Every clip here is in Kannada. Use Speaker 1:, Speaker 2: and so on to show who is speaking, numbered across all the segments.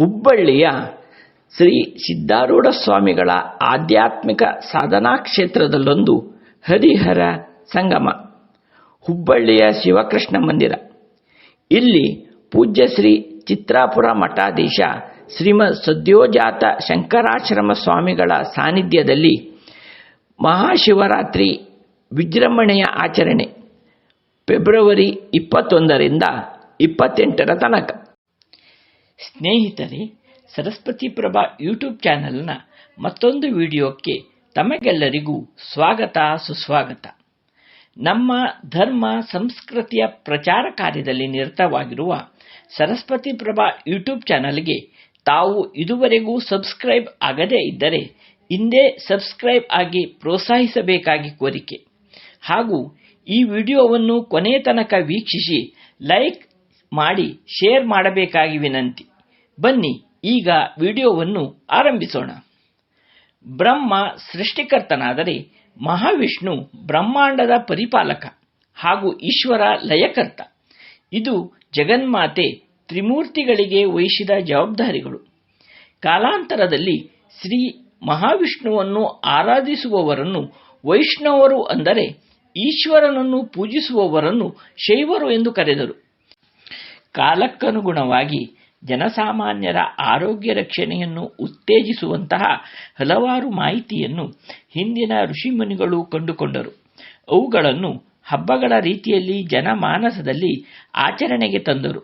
Speaker 1: ಹುಬ್ಬಳ್ಳಿಯ ಶ್ರೀ ಸಿದ್ಧಾರೂಢ ಸ್ವಾಮಿಗಳ ಆಧ್ಯಾತ್ಮಿಕ ಸಾಧನಾ ಕ್ಷೇತ್ರದಲ್ಲೊಂದು ಹರಿಹರ ಸಂಗಮ, ಹುಬ್ಬಳ್ಳಿಯ ಶಿವಕೃಷ್ಣ ಮಂದಿರ. ಇಲ್ಲಿ ಪೂಜ್ಯ ಶ್ರೀ ಚಿತ್ರಾಪುರ ಮಠಾಧೀಶ ಶ್ರೀಮ ಸದ್ಯೋಜಾತ ಶಂಕರಾಶ್ರಮ ಸ್ವಾಮಿಗಳ ಸಾನ್ನಿಧ್ಯದಲ್ಲಿ ಮಹಾಶಿವರಾತ್ರಿ ವಿಜೃಂಭಣೆಯ ಆಚರಣೆ, ಫೆಬ್ರವರಿ ಇಪ್ಪತ್ತೊಂದರಿಂದ ಇಪ್ಪತ್ತೆಂಟರ ತನಕ. ಸ್ನೇಹಿತರೆ, ಸರಸ್ವತಿ ಪ್ರಭಾ ಯೂಟ್ಯೂಬ್ ಚಾನೆಲ್ನ ಮತ್ತೊಂದು ವಿಡಿಯೋಕ್ಕೆ ತಮಗೆಲ್ಲರಿಗೂ ಸ್ವಾಗತ, ಸುಸ್ವಾಗತ. ನಮ್ಮ ಧರ್ಮ, ಸಂಸ್ಕೃತಿಯ ಪ್ರಚಾರ ಕಾರ್ಯದಲ್ಲಿ ನಿರತವಾಗಿರುವ ಸರಸ್ವತಿ ಪ್ರಭಾ ಯೂಟ್ಯೂಬ್ ಚಾನೆಲ್ಗೆ ತಾವು ಇದುವರೆಗೂ ಸಬ್ಸ್ಕ್ರೈಬ್ ಆಗದೇ ಇದ್ದರೆ ಇಂದೇ ಸಬ್ಸ್ಕ್ರೈಬ್ ಆಗಿ ಪ್ರೋತ್ಸಾಹಿಸಬೇಕಾಗಿ ಕೋರಿಕೆ. ಹಾಗೂ ಈ ವಿಡಿಯೋವನ್ನು ಕೊನೆಯ ತನಕ ವೀಕ್ಷಿಸಿ, ಲೈಕ್ ಮಾಡಿ, ಶೇರ್ ಮಾಡಬೇಕಾಗಿ ವಿನಂತಿ. ಬನ್ನಿ, ಈಗ ವಿಡಿಯೋವನ್ನು ಆರಂಭಿಸೋಣ. ಬ್ರಹ್ಮ ಸೃಷ್ಟಿಕರ್ತನಾದರೆ ಮಹಾವಿಷ್ಣು ಬ್ರಹ್ಮಾಂಡದ ಪರಿಪಾಲಕ ಹಾಗೂ ಈಶ್ವರ ಲಯಕರ್ತ. ಇದು ಜಗನ್ಮಾತೆ ತ್ರಿಮೂರ್ತಿಗಳಿಗೆ ವಹಿಸಿದ ಜವಾಬ್ದಾರಿಗಳು. ಕಾಲಾಂತರದಲ್ಲಿ ಶ್ರೀ ಮಹಾವಿಷ್ಣುವನ್ನು ಆರಾಧಿಸುವವರನ್ನು ವೈಷ್ಣವರು ಅಂದರೆ ಈಶ್ವರನನ್ನು ಪೂಜಿಸುವವರನ್ನು ಶೈವರು ಎಂದು ಕರೆದರು. ಕಾಲಕ್ಕನುಗುಣವಾಗಿ ಜನಸಾಮಾನ್ಯರ ಆರೋಗ್ಯ ರಕ್ಷಣೆಯನ್ನು ಉತ್ತೇಜಿಸುವಂತಹ ಹಲವಾರು ಮಾಹಿತಿಯನ್ನು ಹಿಂದಿನ ಋಷಿಮುನಿಗಳು ಕಂಡುಕೊಂಡರು. ಅವುಗಳನ್ನು ಹಬ್ಬಗಳ ರೀತಿಯಲ್ಲಿ ಜನಮಾನಸದಲ್ಲಿ ಆಚರಣೆಗೆ ತಂದರು.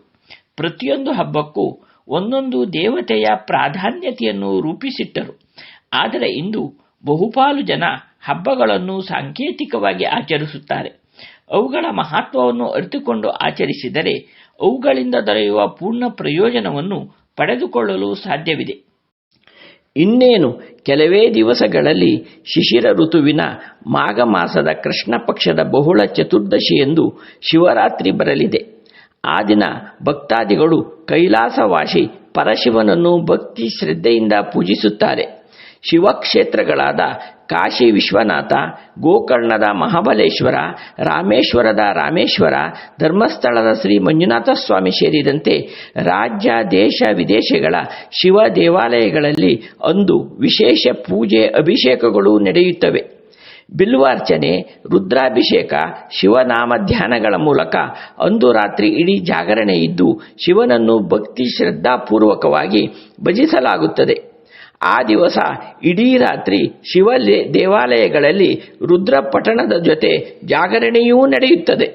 Speaker 1: ಪ್ರತಿಯೊಂದು ಹಬ್ಬಕ್ಕೂ ಒಂದೊಂದು ದೇವತೆಯ ಪ್ರಾಧಾನ್ಯತೆಯನ್ನು ರೂಪಿಸಿಟ್ಟರು. ಆದರೆ ಇಂದು ಬಹುಪಾಲು ಜನ ಹಬ್ಬಗಳನ್ನು ಸಾಂಕೇತಿಕವಾಗಿ ಆಚರಿಸುತ್ತಾರೆ. ಅವುಗಳ ಮಹತ್ವವನ್ನು ಅರಿತುಕೊಂಡು ಆಚರಿಸಿದರೆ ಅವುಗಳಿಂದ ದೊರೆಯುವ ಪೂರ್ಣ ಪ್ರಯೋಜನವನ್ನು ಪಡೆದುಕೊಳ್ಳಲು ಸಾಧ್ಯವಿದೆ. ಇನ್ನೇನು, ಕೆಲವೇ ದಿವಸಗಳಲ್ಲಿ ಶಿಶಿರ ಋತುವಿನ ಮಾಘ ಮಾಸದ ಕೃಷ್ಣ ಪಕ್ಷದ ಬಹುಳ ಚತುರ್ದಶಿಯೆಂದು ಶಿವರಾತ್ರಿ ಬರಲಿದೆ. ಆ ದಿನ ಭಕ್ತಾದಿಗಳು ಕೈಲಾಸವಾಸಿ ಪರಶಿವನನ್ನು ಭಕ್ತಿ ಶ್ರದ್ಧೆಯಿಂದ ಪೂಜಿಸುತ್ತಾರೆ. ಶಿವಕ್ಷೇತ್ರಗಳಾದ ಕಾಶಿ ವಿಶ್ವನಾಥ, ಗೋಕರ್ಣದ ಮಹಾಬಲೇಶ್ವರ, ರಾಮೇಶ್ವರದ ರಾಮೇಶ್ವರ, ಧರ್ಮಸ್ಥಳದ ಶ್ರೀ ಮಂಜುನಾಥ ಸ್ವಾಮಿ ಸೇರಿದಂತೆ ರಾಜ್ಯ, ದೇಶ, ವಿದೇಶಗಳ ಶಿವ ದೇವಾಲಯಗಳಲ್ಲಿ ಅಂದು ವಿಶೇಷ ಪೂಜೆ ಅಭಿಷೇಕಗಳು ನಡೆಯುತ್ತವೆ. ಬಿಲ್ವಾರ್ಚನೆ ರುದ್ರಾಭಿಷೇಕ, ಶಿವನಾಮ ಧ್ಯಾನಗಳ ಮೂಲಕ ಅಂದು ರಾತ್ರಿ ಇಡೀ ಜಾಗರಣೆ ಇದ್ದು ಶಿವನನ್ನು ಭಕ್ತಿ ಶ್ರದ್ಧಾಪೂರ್ವಕವಾಗಿ ಭಜಿಸಲಾಗುತ್ತದೆ. ಆ ದಿವಸ ಇಡೀ ರಾತ್ರಿ ಶಿವ ದೇವಾಲಯಗಳಲ್ಲಿ ರುದ್ರ ಪಠಣದ ಜೊತೆ ಜಾಗರಣೆಯೂ ನಡೆಯುತ್ತದೆ.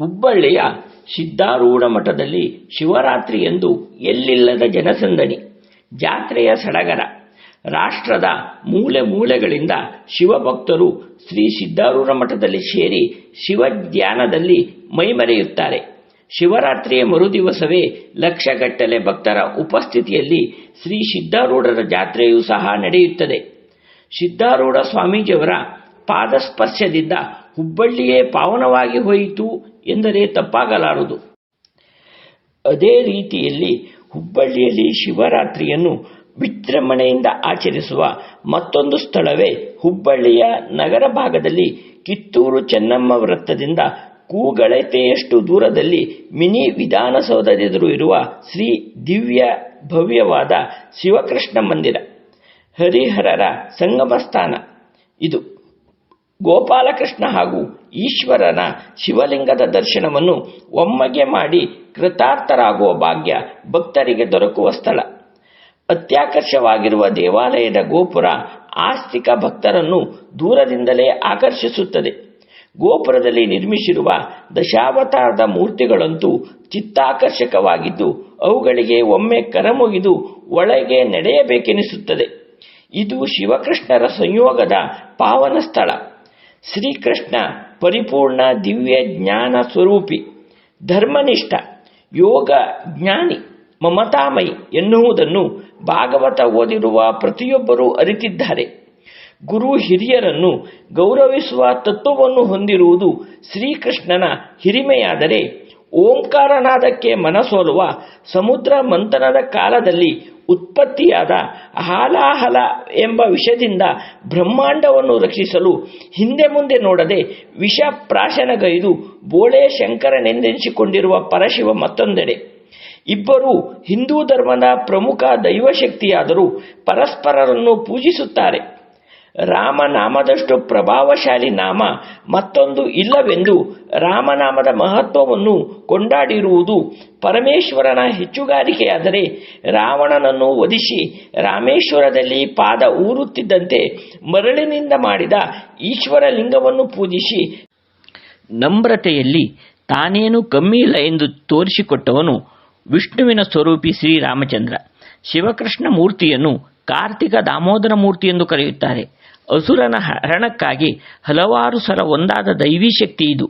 Speaker 1: ಹುಬ್ಬಳ್ಳಿಯ ಸಿದ್ಧಾರೂಢ ಮಠದಲ್ಲಿ ಶಿವರಾತ್ರಿ ಎಂದು ಎಲ್ಲಿಲ್ಲದ ಜನಸಂದಣಿ, ಜಾತ್ರೆಯ ಸಡಗರ, ರಾಷ್ಟ್ರದ ಮೂಲೆ ಮೂಲೆಗಳಿಂದ ಶಿವಭಕ್ತರು ಶ್ರೀ ಸಿದ್ಧಾರೂಢ ಮಠದಲ್ಲಿ ಸೇರಿ ಶಿವ ಧ್ಯಾನದಲ್ಲಿ ಮೈಮರೆಯುತ್ತಾರೆ ಶಿವರಾತ್ರಿಯ ಮರುದಿವಸವೇ ಲಕ್ಷಗಟ್ಟಲೆ ಭಕ್ತರ ಉಪಸ್ಥಿತಿಯಲ್ಲಿ ಶ್ರೀ ಸಿದ್ಧಾರೂಢರ ಜಾತ್ರೆಯೂ ಸಹ ನಡೆಯುತ್ತದೆ. ಸಿದ್ಧಾರೂಢ ಸ್ವಾಮೀಜಿಯವರ ಪಾದಸ್ಪರ್ಶದಿಂದ ಹುಬ್ಬಳ್ಳಿಯೇ ಪಾವನವಾಗಿ ಹೋಯಿತು ಎಂದರೆ ತಪ್ಪಾಗಲಾರದು. ಅದೇ ರೀತಿಯಲ್ಲಿ ಹುಬ್ಬಳ್ಳಿಯಲ್ಲಿ ಶಿವರಾತ್ರಿಯನ್ನು ವಿಜೃಂಭಣೆಯಿಂದ ಆಚರಿಸುವ ಮತ್ತೊಂದು ಸ್ಥಳವೇ ಹುಬ್ಬಳ್ಳಿಯ ನಗರ ಭಾಗದಲ್ಲಿ ಕಿತ್ತೂರು ಚೆನ್ನಮ್ಮ ವೃತ್ತದಿಂದ ಕೂಗಳತೆಯಷ್ಟು ದೂರದಲ್ಲಿ ಮಿನಿ ವಿಧಾನಸೌಧದೆದುರು ಇರುವ ಶ್ರೀ ದಿವ್ಯ ಭವ್ಯವಾದ ಶಿವಕೃಷ್ಣ ಮಂದಿರ. ಹರಿಹರರ ಸಂಗಮ ಸ್ಥಾನ. ಇದು ಗೋಪಾಲಕೃಷ್ಣ ಹಾಗೂ ಈಶ್ವರನ ಶಿವಲಿಂಗದ ದರ್ಶನವನ್ನು ಒಮ್ಮಗೆ ಮಾಡಿ ಕೃತಾರ್ಥರಾಗುವ ಭಾಗ್ಯ ಭಕ್ತರಿಗೆ ದೊರಕುವ ಸ್ಥಳ. ಅತ್ಯಾಕರ್ಷವಾಗಿರುವ ದೇವಾಲಯದ ಗೋಪುರ ಆಸ್ತಿಕ ಭಕ್ತರನ್ನು ದೂರದಿಂದಲೇ ಆಕರ್ಷಿಸುತ್ತದೆ. ಗೋಪುರದಲ್ಲಿ ನಿರ್ಮಿಸಿರುವ ದಶಾವತಾರದ ಮೂರ್ತಿಗಳಂತೂ ಚಿತ್ತಾಕರ್ಷಕವಾಗಿದ್ದು, ಅವುಗಳಿಗೆ ಒಮ್ಮೆ ಕರಮುಗಿದು ಒಳಗೆ ನಡೆಯಬೇಕೆನಿಸುತ್ತದೆ. ಇದು ಶಿವಕೃಷ್ಣರ ಸಂಯೋಗದ ಪಾವನ ಸ್ಥಳ. ಶ್ರೀಕೃಷ್ಣ ಪರಿಪೂರ್ಣ ದಿವ್ಯ ಜ್ಞಾನ ಸ್ವರೂಪಿ, ಧರ್ಮನಿಷ್ಠ, ಯೋಗ ಜ್ಞಾನಿ, ಮಮತಾಮಯಿ ಎನ್ನುವುದನ್ನು ಭಾಗವತ ಓದಿರುವ ಪ್ರತಿಯೊಬ್ಬರೂ ಅರಿತಿದ್ದಾರೆ. ಗುರು ಹಿರಿಯರನ್ನು ಗೌರವಿಸುವ ತತ್ವವನ್ನು ಹೊಂದಿರುವುದು ಶ್ರೀಕೃಷ್ಣನ ಹಿರಿಮೆಯಾದರೆ ಓಂಕಾರನಾದಕ್ಕೆ ಮನಸೋಲುವ ಸಮುದ್ರ ಮಂಥನದ ಕಾಲದಲ್ಲಿ ಉತ್ಪತ್ತಿಯಾದ ಹಾಲಾಹಲ ಎಂಬ ವಿಷದಿಂದ ಬ್ರಹ್ಮಾಂಡವನ್ನು ರಕ್ಷಿಸಲು ಹಿಂದೆ ಮುಂದೆ ನೋಡದೆ ವಿಷ ಪ್ರಾಶನಗೈದು ಬೋಳೆ ಶಂಕರನೆಂದೆನಿಸಿಕೊಂಡಿರುವ ಪರಶಿವ ಮತ್ತೊಂದೆಡೆ. ಇಬ್ಬರು ಹಿಂದೂ ಧರ್ಮದ ಪ್ರಮುಖ ದೈವಶಕ್ತಿಯಾದರೂ ಪರಸ್ಪರರನ್ನು ಪೂಜಿಸುತ್ತಾರೆ. ರಾಮನಾಮದಷ್ಟು ಪ್ರಭಾವಶಾಲಿ ನಾಮ. ಮತ್ತೊಂದು ಇಲ್ಲವೆಂದು ರಾಮನಾಮದ ಮಹತ್ವವನ್ನು ಕೊಂಡಾಡಿರುವುದು ಪರಮೇಶ್ವರನ ಹೆಚ್ಚುಗಾರಿಕೆಯಾದರೆ ರಾವಣನನ್ನು ವಧಿಸಿ ರಾಮೇಶ್ವರದಲ್ಲಿ ಪಾದ ಊರುತ್ತಿದ್ದಂತೆ ಮರಳಿನಿಂದ ಮಾಡಿದ ಈಶ್ವರ ಲಿಂಗವನ್ನು ಪೂಜಿಸಿ ನಮ್ರತೆಯಲ್ಲಿ ತಾನೇನು ಕಮ್ಮಿ ಇಲ್ಲ ಎಂದು ತೋರಿಸಿಕೊಟ್ಟವನು ವಿಷ್ಣುವಿನ ಸ್ವರೂಪಿ ಶ್ರೀರಾಮಚಂದ್ರ. ಶಿವಕೃಷ್ಣ ಮೂರ್ತಿಯನ್ನು ಕಾರ್ತಿಕ ದಾಮೋದರ ಮೂರ್ತಿ ಎಂದು ಕರೆಯುತ್ತಾರೆ. ಅಸುರನ ಹರಣಕ್ಕಾಗಿ ಹಲವಾರು ಸಲ ಒಂದಾದ ದೈವೀ ಶಕ್ತಿ ಇದು.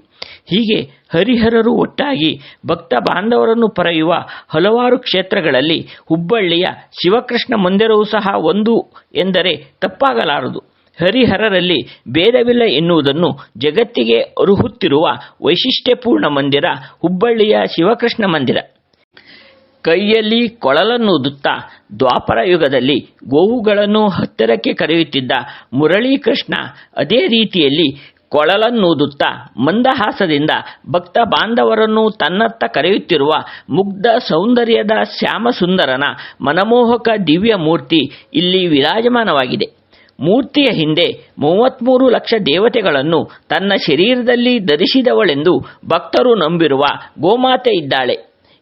Speaker 1: ಹೀಗೆ ಹರಿಹರರು ಒಟ್ಟಾಗಿ ಭಕ್ತ ಬಾಂಧವರನ್ನು ಪರೆಯುವ ಹಲವಾರು ಕ್ಷೇತ್ರಗಳಲ್ಲಿ ಹುಬ್ಬಳ್ಳಿಯ ಶಿವಕೃಷ್ಣ ಮಂದಿರವೂ ಸಹ ಒಂದು ಎಂದರೆ ತಪ್ಪಾಗಲಾರದು. ಹರಿಹರರಲ್ಲಿ ಭೇದವಿಲ್ಲ ಎನ್ನುವುದನ್ನು ಜಗತ್ತಿಗೆ ಅರುಹುತ್ತಿರುವ ವೈಶಿಷ್ಟ್ಯಪೂರ್ಣ ಮಂದಿರ ಹುಬ್ಬಳ್ಳಿಯ ಶಿವಕೃಷ್ಣ ಮಂದಿರ. ಕೈಯಲ್ಲಿ ಕೊಳಲನ್ನೂದುತ್ತಾ ದ್ವಾಪರ ಯುಗದಲ್ಲಿ ಗೋವುಗಳನ್ನು ಹತ್ತಿರಕ್ಕೆ ಕರೆಯುತ್ತಿದ್ದ ಮುರಳೀಕೃಷ್ಣ ಅದೇ ರೀತಿಯಲ್ಲಿ ಕೊಳಲನ್ನೂದುತ್ತಾ ಮಂದಹಾಸದಿಂದ ಭಕ್ತ ಬಾಂಧವರನ್ನು ತನ್ನತ್ತ ಕರೆಯುತ್ತಿರುವ ಮುಗ್ಧ ಸೌಂದರ್ಯದ ಶ್ಯಾಮಸುಂದರನ ಮನಮೋಹಕ ದಿವ್ಯ ಮೂರ್ತಿ ಇಲ್ಲಿ ವಿರಾಜಮಾನವಾಗಿದೆ. ಮೂರ್ತಿಯ ಹಿಂದೆ ಮೂವತ್ತ್ಮೂರು ಲಕ್ಷ ದೇವತೆಗಳನ್ನು ತನ್ನ ಶರೀರದಲ್ಲಿ ಧರಿಸಿದವಳೆಂದು ಭಕ್ತರು ನಂಬಿರುವ ಗೋಮಾತೆ ಇದ್ದಾಳೆ.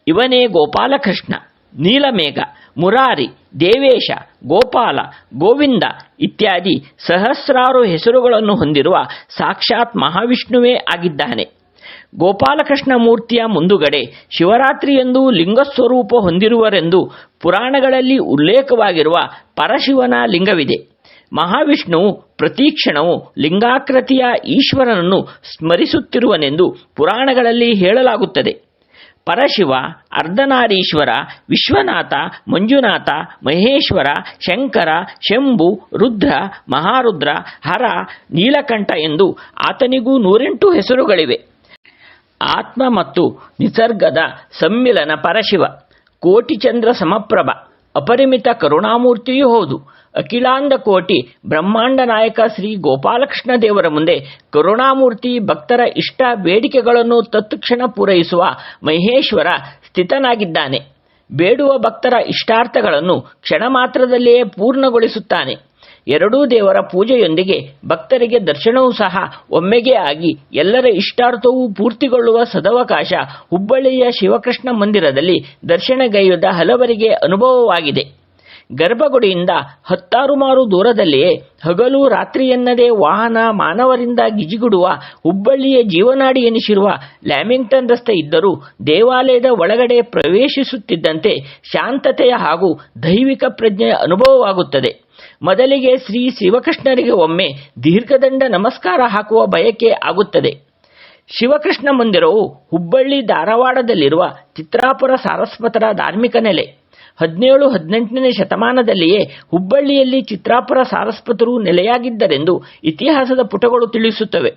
Speaker 1: ಇವನೇ ಗೋಪಾಲಕೃಷ್ಣ, ನೀಲಮೇಘ, ಮುರಾರಿ, ದೇವೇಶ, ಗೋಪಾಲ, ಗೋವಿಂದ ಇತ್ಯಾದಿ ಸಹಸ್ರಾರು ಹೆಸರುಗಳನ್ನು ಹೊಂದಿರುವ ಸಾಕ್ಷಾತ್ ಮಹಾವಿಷ್ಣುವೇ ಆಗಿದ್ದಾನೆ. ಗೋಪಾಲಕೃಷ್ಣ ಮೂರ್ತಿಯ ಮುಂದುಗಡೆ ಶಿವರಾತ್ರಿಯೆಂದು ಲಿಂಗಸ್ವರೂಪ ಹೊಂದಿರುವರೆಂದು ಪುರಾಣಗಳಲ್ಲಿ ಉಲ್ಲೇಖವಾಗಿರುವ ಪರಶಿವನ ಲಿಂಗವಿದೆ. ಮಹಾವಿಷ್ಣುವು ಪ್ರತೀಕ್ಷಣವು ಲಿಂಗಾಕೃತಿಯ ಈಶ್ವರನನ್ನು ಸ್ಮರಿಸುತ್ತಿರುವನೆಂದು ಪುರಾಣಗಳಲ್ಲಿ ಹೇಳಲಾಗುತ್ತದೆ. ಪರಶಿವ, ಅರ್ಧನಾರೀಶ್ವರ, ವಿಶ್ವನಾಥ, ಮಂಜುನಾಥ, ಮಹೇಶ್ವರ, ಶಂಕರ, ಶಂಭು, ರುದ್ರ, ಮಹಾರುದ್ರ, ಹರ, ನೀಲಕಂಠ ಎಂದು ಆತನಿಗೂ ನೂರೆಂಟು ಹೆಸರುಗಳಿವೆ. ಆತ್ಮ ಮತ್ತು ನಿಸರ್ಗದ ಸಮ್ಮಿಲನ ಪರಶಿವ, ಕೋಟಿಚಂದ್ರ ಸಮಪ್ರಭ, ಅಪರಿಮಿತ ಕರುಣಾಮೂರ್ತಿಯೂ ಹೌದು. ಅಖಿಲಾಂಡ ಕೋಟಿ ಬ್ರಹ್ಮಾಂಡ ನಾಯಕ ಶ್ರೀ ಗೋಪಾಲಕೃಷ್ಣ ದೇವರ ಮುಂದೆ ಕರುಣಾಮೂರ್ತಿ ಭಕ್ತರ ಇಷ್ಟ ಬೇಡಿಕೆಗಳನ್ನು ತತ್ಕ್ಷಣ ಪೂರೈಸುವ ಮಹೇಶ್ವರ ಸ್ಥಿತನಾಗಿದ್ದಾನೆ. ಬೇಡುವ ಭಕ್ತರ ಇಷ್ಟಾರ್ಥಗಳನ್ನು ಕ್ಷಣ ಮಾತ್ರದಲ್ಲಿಯೇ ಪೂರ್ಣಗೊಳಿಸುತ್ತಾನೆ. ಎರಡೂ ದೇವರ ಪೂಜೆಯೊಂದಿಗೆ ಭಕ್ತರಿಗೆ ದರ್ಶನವೂ ಸಹ ಒಮ್ಮೆಗೆ ಆಗಿ ಎಲ್ಲರ ಇಷ್ಟಾರ್ಥವೂ ಪೂರ್ತಿಗೊಳ್ಳುವ ಸದವಕಾಶ ಹುಬ್ಬಳ್ಳಿಯ ಶಿವಕೃಷ್ಣ ಮಂದಿರದಲ್ಲಿ ದರ್ಶನಗೈಯ್ಯದ ಹಲವರಿಗೆ ಅನುಭವವಾಗಿದೆ. ಗರ್ಭಗುಡಿಯಿಂದ ಹತ್ತಾರು ಮಾರು ದೂರದಲ್ಲಿಯೇ ಹಗಲು ರಾತ್ರಿಯೆನ್ನದೇ ವಾಹನ ಮಾನವರಿಂದ ಗಿಜಿಗುಡುವ ಹುಬ್ಬಳ್ಳಿಯ ಜೀವನಾಡಿ ಎನಿಸಿರುವ ಲ್ಯಾಮಿಂಗ್ಟನ್ ರಸ್ತೆ ಇದ್ದರೂ ದೇವಾಲಯದ ಒಳಗಡೆ ಪ್ರವೇಶಿಸುತ್ತಿದ್ದಂತೆ ಶಾಂತತೆಯ ಹಾಗೂ ದೈವಿಕ ಪ್ರಜ್ಞೆಯ ಅನುಭವವಾಗುತ್ತದೆ. ಮೊದಲಿಗೆ ಶ್ರೀ ಶಿವಕೃಷ್ಣರಿಗೆ ಒಮ್ಮೆ ದೀರ್ಘದಂಡ ನಮಸ್ಕಾರ ಹಾಕುವ ಬಯಕೆ ಆಗುತ್ತದೆ. ಶಿವಕೃಷ್ಣ ಮಂದಿರವು ಹುಬ್ಬಳ್ಳಿ ಧಾರವಾಡದಲ್ಲಿರುವ ಚಿತ್ರಾಪುರ ಸಾರಸ್ವತರ ಧಾರ್ಮಿಕ ನೆಲೆ. ಹದಿನೇಳು, ಹದಿನೆಂಟನೇ ಶತಮಾನದಲ್ಲಿಯೇ ಹುಬ್ಬಳ್ಳಿಯಲ್ಲಿ ಚಿತ್ರಾಪುರ ಸಾರಸ್ವತರು ನೆಲೆಯಾಗಿದ್ದರೆಂದು ಇತಿಹಾಸದ ಪುಟಗಳು ತಿಳಿಸುತ್ತವೆ.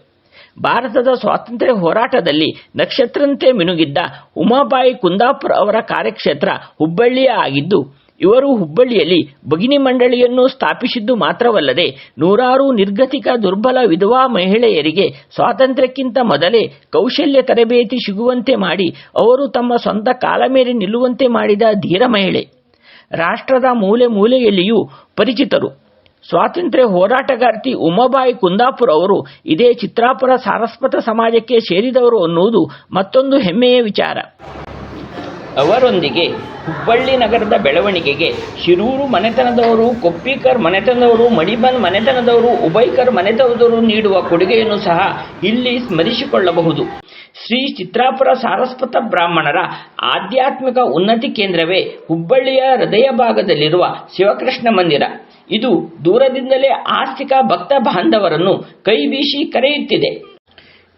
Speaker 1: ಭಾರತದ ಸ್ವಾತಂತ್ರ್ಯ ಹೋರಾಟದಲ್ಲಿ ನಕ್ಷತ್ರಂತೆ ಮಿನುಗಿದ್ದ ಉಮಾಬಾಯಿ ಕುಂದಾಪುರ ಅವರ ಕಾರ್ಯಕ್ಷೇತ್ರ ಹುಬ್ಬಳ್ಳಿಯ ಆಗಿದ್ದು ಇವರು ಹುಬ್ಬಳ್ಳಿಯಲ್ಲಿ ಭಗಿನಿ ಮಂಡಳಿಯನ್ನು ಸ್ಥಾಪಿಸಿದ್ದು ಮಾತ್ರವಲ್ಲದೆ ನೂರಾರು ನಿರ್ಗತಿಕ ದುರ್ಬಲ ವಿಧವಾ ಮಹಿಳೆಯರಿಗೆ ಸ್ವಾತಂತ್ರ್ಯಕ್ಕಿಂತ ಮೊದಲೇ ಕೌಶಲ್ಯ ತರಬೇತಿ ಸಿಗುವಂತೆ ಮಾಡಿ ಅವರು ತಮ್ಮ ಸ್ವಂತ ಕಾಲ ಮೇಲೆ ನಿಲ್ಲುವಂತೆ ಮಾಡಿದ ಧೀರ ಮಹಿಳೆ. ರಾಷ್ಟ್ರದ ಮೂಲೆ ಮೂಲೆಯಲ್ಲಿಯೂ ಪರಿಚಿತರು. ಸ್ವಾತಂತ್ರ್ಯ ಹೋರಾಟಗಾರ್ತಿ ಉಮಾಬಾಯಿ ಕುಂದಾಪುರ ಅವರು ಇದೇ ಚಿತ್ರಾಪುರ ಸಾರಸ್ವತ ಸಮಾಜಕ್ಕೆ ಸೇರಿದವರು ಅನ್ನುವುದು ಮತ್ತೊಂದು ಹೆಮ್ಮೆಯ ವಿಚಾರ. ಅವರೊಂದಿಗೆ ಹುಬ್ಬಳ್ಳಿ ನಗರದ ಬೆಳವಣಿಗೆಗೆ ಶಿರೂರು ಮನೆತನದವರು, ಕೊಪ್ಪಿಕರ್ ಮನೆತನದವರು ಮಣಿಬನ್ ಮನೆತನದವರು, ಉಬೈಕರ್ ಮನೆತನದವರು ನೀಡುವ ಕೊಡುಗೆಯನ್ನು ಸಹ ಇಲ್ಲಿ ಸ್ಮರಿಸಿಕೊಳ್ಳಬಹುದು. ಶ್ರೀ ಚಿತ್ರಾಪುರ ಸಾರಸ್ವತ ಬ್ರಾಹ್ಮಣರ ಆಧ್ಯಾತ್ಮಿಕ ಉನ್ನತಿ ಕೇಂದ್ರವೇ ಹುಬ್ಬಳ್ಳಿಯ ಹೃದಯ ಭಾಗದಲ್ಲಿರುವ ಶಿವಕೃಷ್ಣ ಮಂದಿರ. ಇದು ದೂರದಿಂದಲೇ ಆಸ್ತಿಕ ಭಕ್ತ ಬಾಂಧವರನ್ನು ಕೈಬೀಸಿ ಕರೆಯುತ್ತಿದೆ.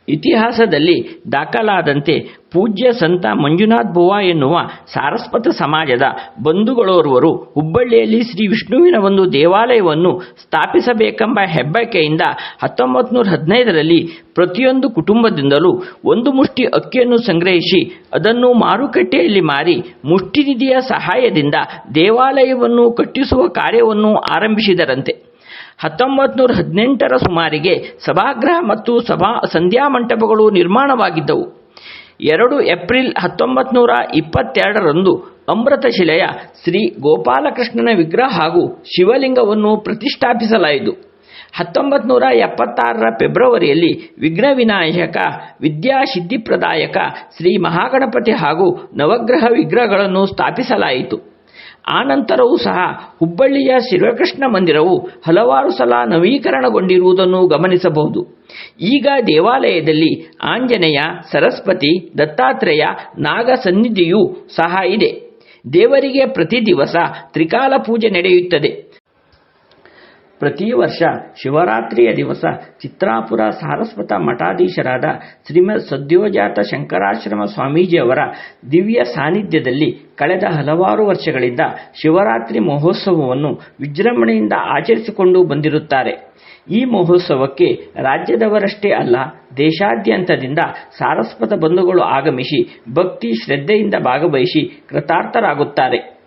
Speaker 1: ಇತಿಹಾಸದಲ್ಲಿ ದಾಖಲಾದಂತೆ ಪೂಜ್ಯ ಸಂತ ಮಂಜುನಾಥ್ ಬುವಾ ಎನ್ನುವ ಸಾರಸ್ವತ ಸಮಾಜದ ಬಂಧುಗಳೋರ್ವರು ಹುಬ್ಬಳ್ಳಿಯಲ್ಲಿ ಶ್ರೀ ವಿಷ್ಣುವಿನ ಒಂದು ದೇವಾಲಯವನ್ನು ಸ್ಥಾಪಿಸಬೇಕೆಂಬ ಹೆಬ್ಬಕೆಯಿಂದ ಹತ್ತೊಂಬತ್ತು ನೂರ ಹದಿನೈದರಲ್ಲಿ ಪ್ರತಿಯೊಂದು ಕುಟುಂಬದಿಂದಲೂ ಒಂದು ಮುಷ್ಟಿ ಅಕ್ಕಿಯನ್ನು ಸಂಗ್ರಹಿಸಿ ಅದನ್ನು ಮಾರುಕಟ್ಟೆಯಲ್ಲಿ ಮಾರಿ ಮುಷ್ಟಿ ನಿಧಿಯ ಸಹಾಯದಿಂದ ದೇವಾಲಯವನ್ನು ಕಟ್ಟಿಸುವ ಕಾರ್ಯವನ್ನು ಆರಂಭಿಸಿದರಂತೆ. ಹತ್ತೊಂಬತ್ತು ನೂರ ಹದಿನೆಂಟರ ಸುಮಾರಿಗೆ ಸಭಾಗೃಹ ಮತ್ತು ಸಭಾ ಸಂಧ್ಯಾ ಮಂಟಪಗಳು ನಿರ್ಮಾಣವಾಗಿದ್ದವು. ಎರಡು ಏಪ್ರಿಲ್ ಹತ್ತೊಂಬತ್ತು ನೂರ ಇಪ್ಪತ್ತೆರಡರಂದು ಅಮೃತಶಿಲೆಯ ಶ್ರೀ ಗೋಪಾಲಕೃಷ್ಣನ ವಿಗ್ರಹ ಹಾಗೂ ಶಿವಲಿಂಗವನ್ನು ಪ್ರತಿಷ್ಠಾಪಿಸಲಾಯಿತು. ಹತ್ತೊಂಬತ್ತು ನೂರ ಎಪ್ಪತ್ತಾರರ ಫೆಬ್ರವರಿಯಲ್ಲಿ ವಿಘ್ನ ವಿನಾಯಕ ವಿದ್ಯಾಸಿದ್ಧಿಪ್ರದಾಯಕ ಶ್ರೀ ಮಹಾಗಣಪತಿ ಹಾಗೂ ನವಗ್ರಹ ವಿಗ್ರಹಗಳನ್ನು ಸ್ಥಾಪಿಸಲಾಯಿತು. ಆನಂತರವೂ ಸಹ ಹುಬ್ಬಳ್ಳಿಯ ಶಿವಕೃಷ್ಣ ಮಂದಿರವು ಹಲವಾರು ಸಲ ನವೀಕರಣಗೊಂಡಿರುವುದನ್ನು ಗಮನಿಸಬಹುದು. ಈಗ ದೇವಾಲಯದಲ್ಲಿ ಆಂಜನೇಯ, ಸರಸ್ವತಿ, ದತ್ತಾತ್ರೇಯ ನಾಗ ಸನ್ನಿಧಿಯೂ ಸಹ ಇದೆ. ದೇವರಿಗೆ ಪ್ರತಿ ದಿವಸ ತ್ರಿಕಾಲ ಪೂಜೆ ನಡೆಯುತ್ತದೆ. ಪ್ರತಿ ವರ್ಷ ಶಿವರಾತ್ರಿಯ ದಿವಸ ಚಿತ್ರಾಪುರ ಸಾರಸ್ವತ ಮಠಾಧೀಶರಾದ ಶ್ರೀಮದ್ ಸದ್ಯೋಜಾತ ಶಂಕರಾಶ್ರಮ ಸ್ವಾಮೀಜಿಯವರ ದಿವ್ಯ ಸಾನ್ನಿಧ್ಯದಲ್ಲಿ ಕಳೆದ ಹಲವಾರು ವರ್ಷಗಳಿಂದ ಶಿವರಾತ್ರಿ ಮಹೋತ್ಸವವನ್ನು ವಿಜೃಂಭಣೆಯಿಂದ ಆಚರಿಸಿಕೊಂಡು ಬಂದಿರುತ್ತಾರೆ. ಈ ಮಹೋತ್ಸವಕ್ಕೆ ರಾಜ್ಯದವರಷ್ಟೇ ಅಲ್ಲ, ದೇಶಾದ್ಯಂತದಿಂದ ಸಾರಸ್ವತ ಬಂಧುಗಳು ಆಗಮಿಸಿ ಭಕ್ತಿ ಶ್ರದ್ಧೆಯಿಂದ ಭಾಗವಹಿಸಿ ಕೃತಾರ್ಥರಾಗುತ್ತಾರೆ.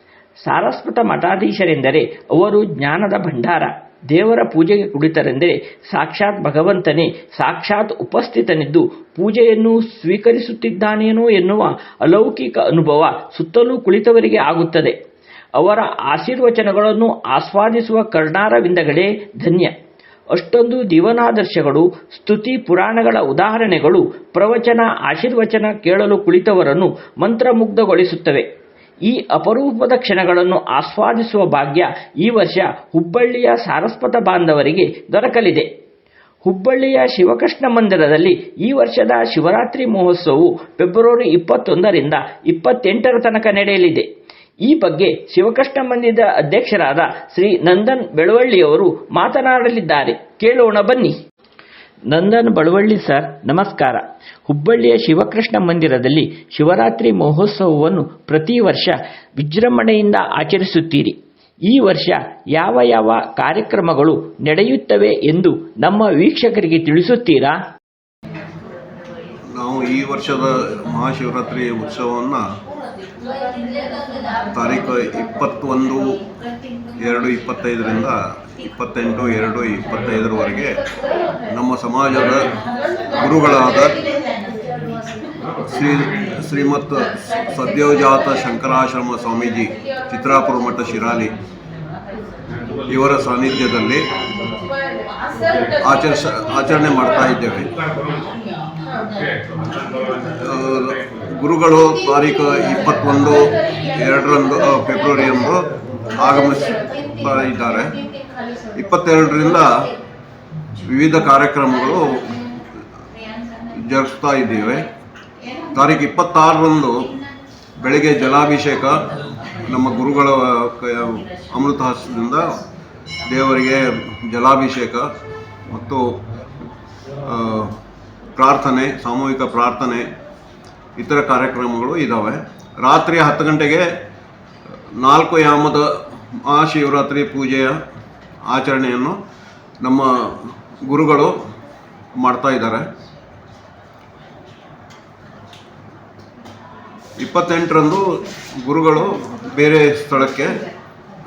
Speaker 1: ಸಾರಸ್ವತ ಮಠಾಧೀಶರೆಂದರೆ ಅವರು ಜ್ಞಾನದ ಭಂಡಾರ, ದೇವರ ಪೂಜೆಗೆ ಕುಳಿತರೆಂದರೆ ಸಾಕ್ಷಾತ್ ಭಗವಂತನೇ ಸಾಕ್ಷಾತ್ ಉಪಸ್ಥಿತನಿದ್ದು ಪೂಜೆಯನ್ನು ಸ್ವೀಕರಿಸುತ್ತಿದ್ದಾನೇನೋ ಎನ್ನುವ ಅಲೌಕಿಕ ಅನುಭವ ಸುತ್ತಲೂ ಕುಳಿತವರಿಗೆ ಆಗುತ್ತದೆ. ಅವರ ಆಶೀರ್ವಚನಗಳನ್ನು ಆಸ್ವಾದಿಸುವ ಕರ್ಣಾರವಿಂದಗಳೇ ಧನ್ಯ. ಅಷ್ಟೊಂದು ದಿವನಾದರ್ಶಗಳು ಸ್ತುತಿ ಪುರಾಣಗಳ ಉದಾಹರಣೆಗಳು, ಪ್ರವಚನ, ಆಶೀರ್ವಚನ ಕೇಳಲು ಕುಳಿತವರನ್ನು ಮಂತ್ರಮುಗ್ಧಗೊಳಿಸುತ್ತವೆ. ಈ ಅಪರೂಪದ ಕ್ಷಣಗಳನ್ನು ಆಸ್ವಾದಿಸುವ ಭಾಗ್ಯ ಈ ವರ್ಷ ಹುಬ್ಬಳ್ಳಿಯ ಸಾರಸ್ವತ ಬಾಂಧವರಿಗೆ ದೊರಕಲಿದೆ. ಹುಬ್ಬಳ್ಳಿಯ ಶಿವಕೃಷ್ಣ ಮಂದಿರದಲ್ಲಿ ಈ ವರ್ಷದ ಶಿವರಾತ್ರಿ ಮಹೋತ್ಸವವು ಫೆಬ್ರವರಿ ಇಪ್ಪತ್ತೊಂದರಿಂದ ಇಪ್ಪತ್ತೆಂಟರ ತನಕ ನಡೆಯಲಿದೆ. ಈ ಬಗ್ಗೆ ಶಿವಕೃಷ್ಣ ಮಂದಿರದ ಅಧ್ಯಕ್ಷರಾದ ಶ್ರೀ ನಂದನ್ ಬೆಳವಳ್ಳಿಯವರು ಮಾತನಾಡಲಿದ್ದಾರೆ. ಕೇಳೋಣ ಬನ್ನಿ. ನಂದನ್ ಬಳವಳ್ಳಿ ಸರ್, ನಮಸ್ಕಾರ. ಹುಬ್ಬಳ್ಳಿಯ ಶಿವಕೃಷ್ಣ ಮಂದಿರದಲ್ಲಿ ಶಿವರಾತ್ರಿ ಮಹೋತ್ಸವವನ್ನು ಪ್ರತಿ ವರ್ಷ ವಿಜೃಂಭಣೆಯಿಂದ ಆಚರಿಸುತ್ತೀರಿ. ಈ ವರ್ಷ ಯಾವ ಯಾವ ಕಾರ್ಯಕ್ರಮಗಳು ನಡೆಯುತ್ತವೆ ಎಂದು ನಮ್ಮ ವೀಕ್ಷಕರಿಗೆ ತಿಳಿಸುತ್ತೀರಾ?
Speaker 2: ನಾವು ಈ ವರ್ಷದ ಮಹಾಶಿವರಾತ್ರಿ ಉತ್ಸವವನ್ನು ತಾರೀಕು ಇಪ್ಪತ್ತೊಂದು, ಎರಡು ಇಪ್ಪತ್ತೈದರಿಂದ ಇಪ್ಪತ್ತೆಂಟು, ಎರಡು ಇಪ್ಪತ್ತೈದರವರೆಗೆ ನಮ್ಮ ಸಮಾಜದ ಗುರುಗಳಾದ ಶ್ರೀ ಶ್ರೀಮತ್ ಸದ್ಯೋಜಾತ ಶಂಕರಾಶ್ರಮ ಸ್ವಾಮೀಜಿ ಚಿತ್ರಾಪುರ ಮಠ ಶಿರಾಲಿ ಇವರ ಸಾನ್ನಿಧ್ಯದಲ್ಲಿ ಆಚರಿಸ ಆಚರಣೆ ಮಾಡ್ತಾ ಇದ್ದೇವೆ. ಗುರುಗಳು ತಾರೀಕು ಇಪ್ಪತ್ತೊಂದು, ಎರಡರಂದು ಫೆಬ್ರವರಿಯಂದು ಆಗಮಿಸ್ತಾ ಇದ್ದಾರೆ ಇಪ್ಪತ್ತೆರಡರಿಂದ ವಿವಿಧ ಕಾರ್ಯಕ್ರಮಗಳು ಜರುಗಿಸ್ತಾ ಇದ್ದೇವೆ. ತಾರೀಕು ಇಪ್ಪತ್ತಾರರಂದು ಬೆಳಿಗ್ಗೆ ಜಲಾಭಿಷೇಕ ನಮ್ಮ ಗುರುಗಳ ಅಮೃತ ಹಸ್ತದಿಂದ ದೇವರಿಗೆ ಜಲಾಭಿಷೇಕ ಮತ್ತು ಪ್ರಾರ್ಥನೆ, ಸಾಮೂಹಿಕ ಪ್ರಾರ್ಥನೆ ಇತರ ಕಾರ್ಯಕ್ರಮಗಳು ಇದ್ದಾವೆ ರಾತ್ರಿ ಹತ್ತು ಗಂಟೆಗೆ, ನಾಲ್ಕು ಯಾಮದ ಮಹಾಶಿವರಾತ್ರಿ ಪೂಜೆಯ ಆಚರಣೆಯನ್ನು ನಮ್ಮ ಗುರುಗಳು ಮಾಡ್ತಾ ಇದ್ದಾರೆ. ಇಪ್ಪತ್ತೆಂಟರಂದು ಗುರುಗಳು ಬೇರೆ ಸ್ಥಳಕ್ಕೆ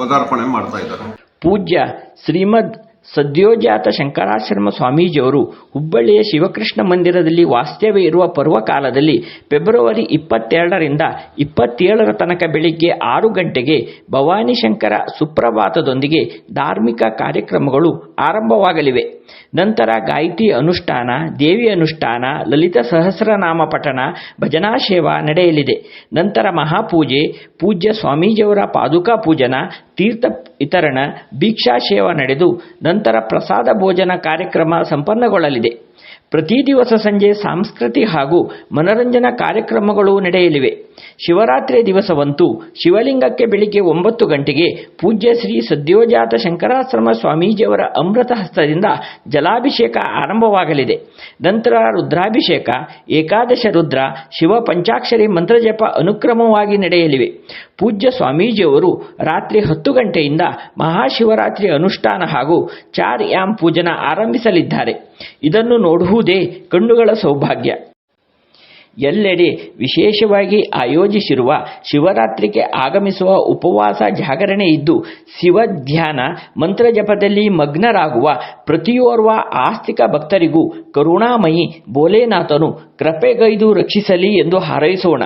Speaker 2: ಪದಾರ್ಪಣೆ ಮಾಡ್ತಾ ಇದ್ದಾರೆ.
Speaker 1: ಪೂಜ್ಯ ಶ್ರೀಮದ್ ಸದ್ಯೋಜಾತ ಶಂಕರಾಶ್ರಮ ಸ್ವಾಮೀಜಿಯವರು ಹುಬ್ಬಳ್ಳಿಯ ಶಿವಕೃಷ್ಣ ಮಂದಿರದಲ್ಲಿ ವಾಸ್ತವ್ಯ ಇರುವ ಪರ್ವಕಾಲದಲ್ಲಿ ಫೆಬ್ರವರಿ ಇಪ್ಪತ್ತೆರಡರಿಂದ ಇಪ್ಪತ್ತೇಳರ ತನಕ ಬೆಳಿಗ್ಗೆ ಆರು ಗಂಟೆಗೆ ಭವಾನಿಶಂಕರ ಸುಪ್ರಭಾತದೊಂದಿಗೆ ಧಾರ್ಮಿಕ ಕಾರ್ಯಕ್ರಮಗಳು ಆರಂಭವಾಗಲಿವೆ. ನಂತರ ಗಾಯತ್ರಿ ಅನುಷ್ಠಾನ, ದೇವಿ ಅನುಷ್ಠಾನ, ಲಲಿತ ಸಹಸ್ರನಾಮ ಪಠಣ ಭಜನಾ ಸೇವಾ ನಡೆಯಲಿದೆ. ನಂತರ ಮಹಾಪೂಜೆ, ಪೂಜ್ಯ ಸ್ವಾಮೀಜಿಯವರ ಪಾದುಕಾ ಪೂಜನ ತೀರ್ಥ ವಿತರಣ ಭಿಕ್ಷಾ ಸೇವಾ ನಡೆದು ನಂತರ ಪ್ರಸಾದ ಭೋಜನ ಕಾರ್ಯಕ್ರಮ ಸಂಪನ್ನಗೊಳ್ಳಲಿದೆ. ಪ್ರತಿ ದಿವಸ ಸಂಜೆ ಸಾಂಸ್ಕೃತಿ ಹಾಗೂ ಮನರಂಜನಾ ಕಾರ್ಯಕ್ರಮಗಳು ನಡೆಯಲಿವೆ. ಶಿವರಾತ್ರಿಯ ದಿವಸವಂತೂ ಶಿವಲಿಂಗಕ್ಕೆ ಬೆಳಿಗ್ಗೆ ಒಂಬತ್ತು ಗಂಟೆಗೆ ಪೂಜ್ಯ ಶ್ರೀ ಸದ್ಯೋಜಾತ ಶಂಕರಾಶ್ರಮ ಸ್ವಾಮೀಜಿಯವರ ಅಮೃತ ಹಸ್ತದಿಂದ ಜಲಾಭಿಷೇಕ ಆರಂಭವಾಗಲಿದೆ. ನಂತರ ರುದ್ರಾಭಿಷೇಕ, ಏಕಾದಶ ರುದ್ರ, ಶಿವ ಪಂಚಾಕ್ಷರಿ ಮಂತ್ರಜಪ ಅನುಕ್ರಮವಾಗಿ ನಡೆಯಲಿವೆ. ಪೂಜ್ಯ ಸ್ವಾಮೀಜಿಯವರು ರಾತ್ರಿ ಹತ್ತು ಗಂಟೆಯಿಂದ ಮಹಾಶಿವರಾತ್ರಿ ಅನುಷ್ಠಾನ ಹಾಗೂ ಚಾರ್ ಯಾಮ್ ಪೂಜನ ಆರಂಭಿಸಲಿದ್ದಾರೆ. ಇದನ್ನು ನೋಡುವುದೇ ಕಣ್ಣುಗಳ ಸೌಭಾಗ್ಯ. ಎಲ್ಲೆಡೆ ವಿಶೇಷವಾಗಿ ಆಯೋಜಿಸಿರುವ ಶಿವರಾತ್ರಿಗೆ ಆಗಮಿಸುವ ಉಪವಾಸ ಜಾಗರಣೆ ಇದ್ದು, ಶಿವ ಧ್ಯಾನ ಮಂತ್ರಜಪದಲ್ಲಿ ಮಗ್ನರಾಗುವ ಪ್ರತಿಯೋರ್ವ ಆಸ್ತಿಕ ಭಕ್ತರಿಗೂ ಕರುಣಾಮಯಿ ಭೋಲೆನಾಥನು ಕೃಪೆಗೈದು ರಕ್ಷಿಸಲಿ ಎಂದು ಹಾರೈಸೋಣ.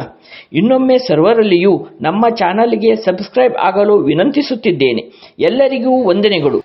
Speaker 1: ಇನ್ನೊಮ್ಮೆ ಸರ್ವರಲ್ಲಿಯೂ ನಮ್ಮ ಚಾನಲ್ಗೆ ಸಬ್ಸ್ಕ್ರೈಬ್ ಆಗಲು ವಿನಂತಿಸುತ್ತಿದ್ದೇನೆ. ಎಲ್ಲರಿಗೂ ವಂದನೆಗಳು.